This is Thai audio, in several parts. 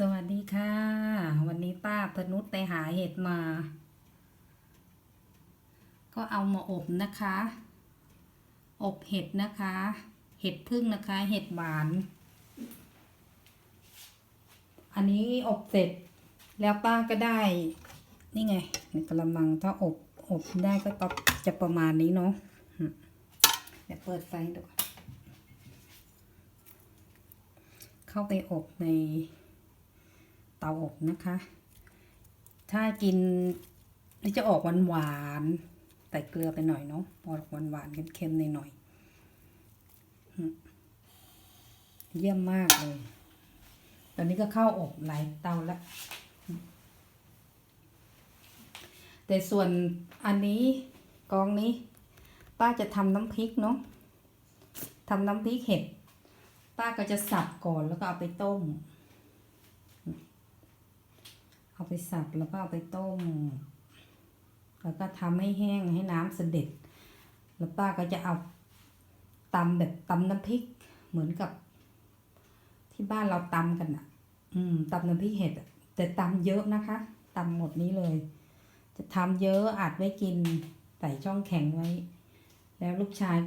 สวัสดีค่ะ วันนี้ป้าพนุษไปหาเห็ดมา ก็เอามาอบนะคะ อบเห็ดนะคะ เห็ดพึ่งนะคะ เห็ดหวาน อันนี้อบเสร็จ แล้วป้าก็ได้ นี่ไงในกระมังถ้าอบอบได้ก็จะประมาณนี้เนาะเดี๋ยวเปิดไฟดูเข้าไปอบในาอบนะคะ ถ้ากินนี่จะออกหวานหวานใส่เกลือไปหน่อยเนาะออกหวานหวานเค็มๆหน่อยๆอืมเยี่ยมมากเลย ตอนนี้ก็เข้าอบหลายเตาแล้วแต่ส่วนอันนี้กองนี้ ป้าจะทำน้ำพริกเนาะทำน้ำพริกเห็ด ป้าก็จะสับก่อนแล้วก็เอาไปต้ม เอาไปสับแล้วก็เอาไปต้ม แล้วก็ทำให้แห้งให้น้ำเสด็จ แล้วป้าก็จะเอาตำแบบตำน้ำพริกเหมือนกับ ที่บ้านเราตำกันอะอืมตำน้ำพริกเห็ดอะแต่ตำเยอะนะคะตำหมดนี้เลย จะทำเยอะอัดไว้กินใส่ช่องแข็งไว้ แล้วลูกชาย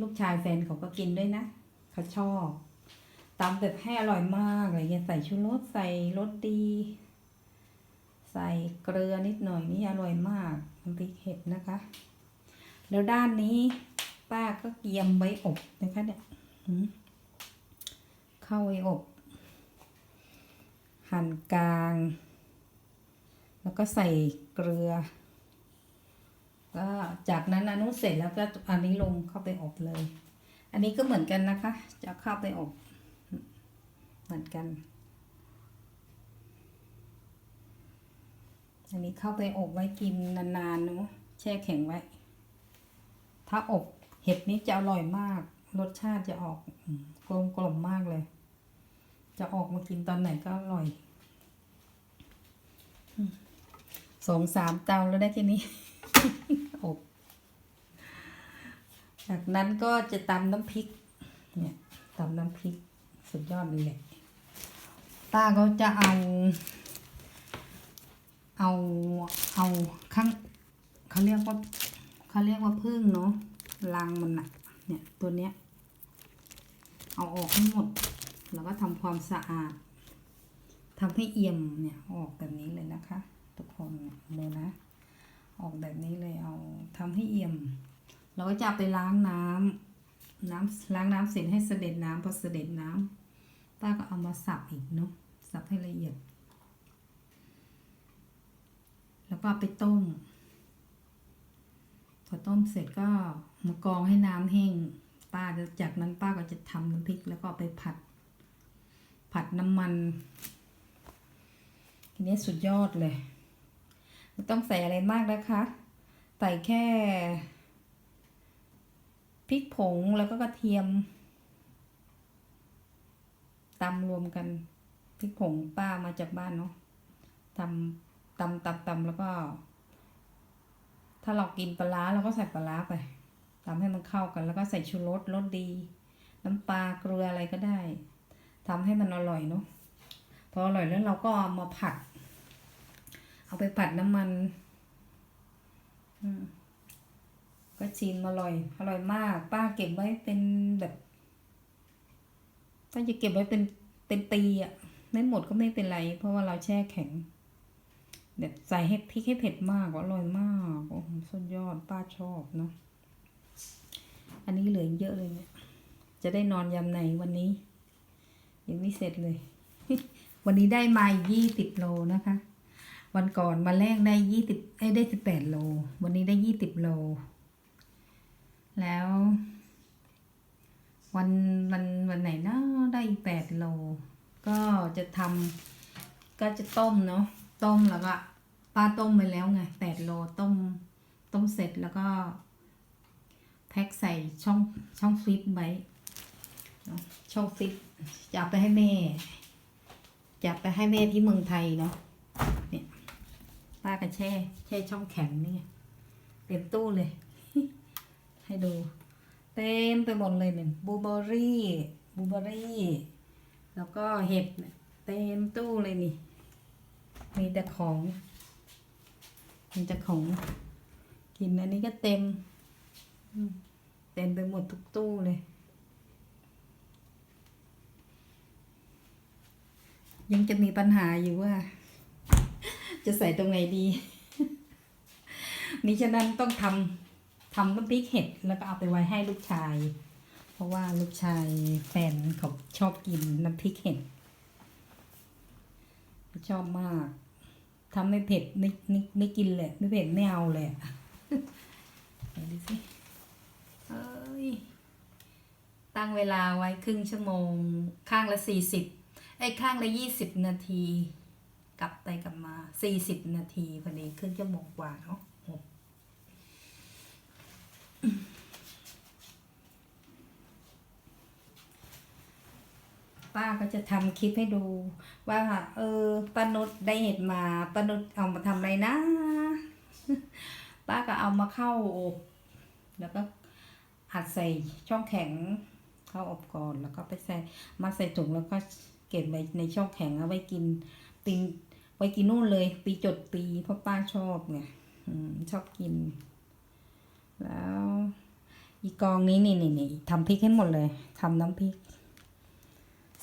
ลูกชายแฟนเขาก็กินด้วยนะเขาชอบตำแบบให้อร่อยมากอะไรเงี้ยใส่ชูรสใส่รสดี ใส่เกลือนิดหน่อยนี่อร่อยมากน้ำพริกเห็ดนะคะ แล้วด้านนี้ป้าก็เกียมไว้อบนะคะเนี่ยเข้าไว้อบ หั่นกลาง แล้วก็ใส่เกลือ ก็จากนั้นอนุเสร็จแล้วก็อันนี้ลงเข้าไปอบเลย อันนี้ก็เหมือนกันนะคะ จะเข้าไปอบ เหมือนกัน อันนี้เข้าไปอบไว้กินนานๆเนาะแช่แข็งไว้ ถ้าอบเห็ดนี้จะอร่อยมาก รสชาติจะออกกลมกล่อมมากเลย จะออกมากินตอนไหนก็อร่อยสองสามเตาแล้วได้แค่นี้ อบ จากนั้นก็จะตำน้ำพริก เนี่ยตำน้ำพริก สุดยอดเลยแหละป้าก็จะเอา เอาเอาข้างเขาเรียกว่าเขาเรียกว่าพึ่งเนาะรังมันอะเนี่ยตัวเนี้ยเอาออกให้หมด แล้วก็ทำความสะอาดทำให้เอี่ยมเนี่ยออกแบบนี้เลยนะคะ ทุกคนเนี่ยดูนะ ออกแบบนี้เลยเอาทำให้เอี่ยม เราก็จะไปล้างน้ำน้ำล้างน้ำเสร็จให้เสด็จน้ำพอเสด็จน้ำป้าก็เอามาสับอีกเนาะสับให้ละเอียด แล้ว ก็ไปต้ม พอต้มเสร็จก็มากรองให้น้ำแห้ง ป้าจะจากนั้นป้าก็จะทำน้ำพริกแล้วก็ไปผัด ผัดน้ำมันทีนี้สุดยอดเลย ไม่ต้องใส่อะไรมากนะคะ ใส่แค่พริกผงแล้วก็กระเทียมตำรวมกันพริกผงป้ามาจากบ้านเนาะตำ ตำตำตำแล้วก็ ถ้าเรากินปลาร้าเราก็ใส่ปลาร้าไปตำให้มันเข้ากัน แล้วก็ใส่ชูรสรสดี น้ำปลาเกลืออะไรก็ได้ทำให้มันอร่อยเนาะพออร่อยแล้วเราก็ามาผัด เอาไปผัดน้ำมันก็ชิมอร่อย อร่อยมาก ป้าเก็บไว้เป็นแบบป้าจะเก็บไว้เป็นเป็นปีอะไม่หมดก็ไม่เป็นไร เพราะว่าเราแช่แข็ง แบบใส่ให้พริกให้เผ็ดมากอร่อยมากโอ้โหสุดยอดป้าชอบเนาะอันนี้เหลือเยอะเลยเนี่ย จะได้นอนยำในวันนี้ ยังไม่เสร็จเลย วันนี้ได้มายี่สิบโลนะคะ วันก่อนวันแรกได้ยี่สิบได้สิบแปดโล วันนี้ได้ยี่สิบโล แล้ว วันวันวันไหนนะได้อีกแปดโล ก็จะทำก็จะต้มเนาะ ต้มแล้วก็ป้าต้มไปแล้วไงแปดโลต้ม ต้มเสร็จแล้วก็ แพ็คใส่ช่องช่องฟิตไว้ช่องฟิตจะไปให้แม่จะไปให้แม่ที่เมืองไทยเนาะเนี่ยป้าก็แช่ แช่ช่องแข็งนี่เต็มตู้เลย ให้ดู เต็มไปหมดเลยเนี่ยบูเบอร์รี่บูเบอร์รี่ แล้วก็เห็ดเต็มตู้เลยนี่ มีแต่ของ มีแต่ของ กินอันนี้ก็เต็ม เต็มไปหมดทุกตู้เลย ยังจะมีปัญหาอยู่ว่า จะใส่ตรงไหนดีนี่ฉะนั้นต้องทำทำน้ำพริกเห็ดแล้วก็เอาไปไว้ให้ลูกชาย เพราะว่าลูกชายแฟนเขาชอบกินน้ำพริกเห็ดชอบมาก ทำไม่เผ็ดไม่ไม่ไม่กินเลยไม่เผ็ดไม่เอาเลยไหนดูสิเอ้ยตั้งเวลาไว้ครึ่งชั่วโมง ข้างละสี่สิบไอ้ข้างละยี่สิบนาที กลับไปกลับมาสี่สิบนาทีพอดีครึ่งชั่วโมงกว่าเนาะโอ้ ป้าก็จะทำคลิปให้ดู ว่าเออป้านุชได้เห็ดมาป้านุชเอามาทำอะไรนะ ป้าก็เอามาเข้าอบแล้วก็อัดใส่ช่องแข็งเข้าอบก่อนแล้วก็ไปใส่มาใส่ถุงแล้วก็เก็บไว้ในช่องแข็งเอาไว้กินปีไว้กินนู่นเลย ปีจดปีเพราะป้าชอบไงชอบกิน แล้วอีกองนี้นี่นี่นี่ทำพริกให้หมดเลยทำน้ำพริก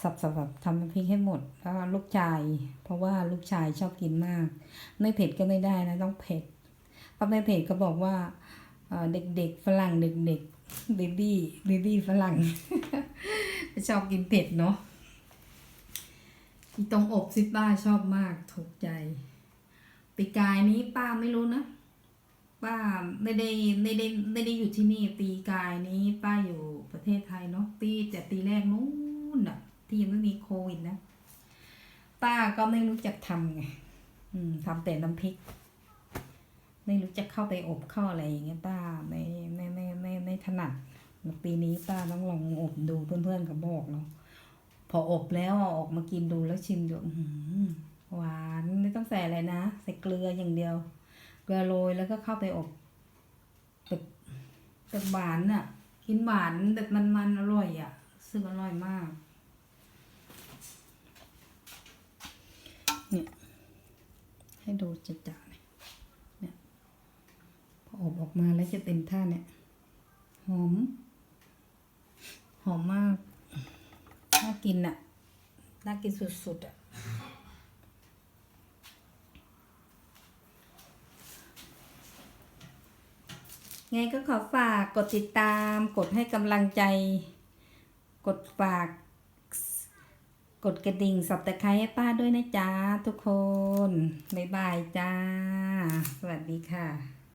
สับสับสับทำน้ำพริกให้หมดแล้วลูกชาย เพราะว่าลูกชายชอบกินมาก ไม่เผ็ดก็ไม่ได้นะต้องเผ็ดถ้าไม่เผ็ดก็บอกว่าเด็กๆฝรั่งเด็กๆเบบี้เบบี้ฝรั่งชอบกินเผ็ดเนาะอีตรงอบซิป้าชอบมากถูกใจปีกายนี้ป้าไม่รู้นะป้าไม่ได้ไม่ได้ไม่ได้อยู่ที่นี่ปีกายนี้ป้าอยู่ประเทศไทยเนาะปีแต่ปีแรกนู้นอะ ที่ยังไม่มีโควิดนะป้าก็ไม่รู้จักทำไงอืมทำแต่น้ำพริก ไม่รู้จะเข้าไปอบเข้าอะไรอย่างเงี้ยป้าไม่ไม่ไม่ไม่ไม่ถนัดปีนี้ป้าต้องลองอบดูเพื่อนๆเขาบอกเนาะพออบแล้วเอาออกมากินดูแล้วชิมดูอื้อหือหวานไม่ต้องใส่อะไรนะใส่เกลืออย่างเดียว เกลือโรยแล้วก็เข้าไปอบแบบแบบหวานอะ่ะ กินหวานแบบมันๆอร่อยอะ่ะซึ่งอร่อยมาก เนี่ย ให้ดูจัดๆเลยเนี่ยพออบออกมาแล้วจะเป็นท่าเนี่ย หอม หอมมาก น่ากินอะ่ะน่ากินสุดๆอะไงก็ขอฝากกดติดตาม กดให้กำลังใจ กดฝาก กดกระดิ่งสับตะไคร้ให้ป้าด้วยนะจ๊ะทุกคน บ๊ายบายจ้า สวัสดีค่ะ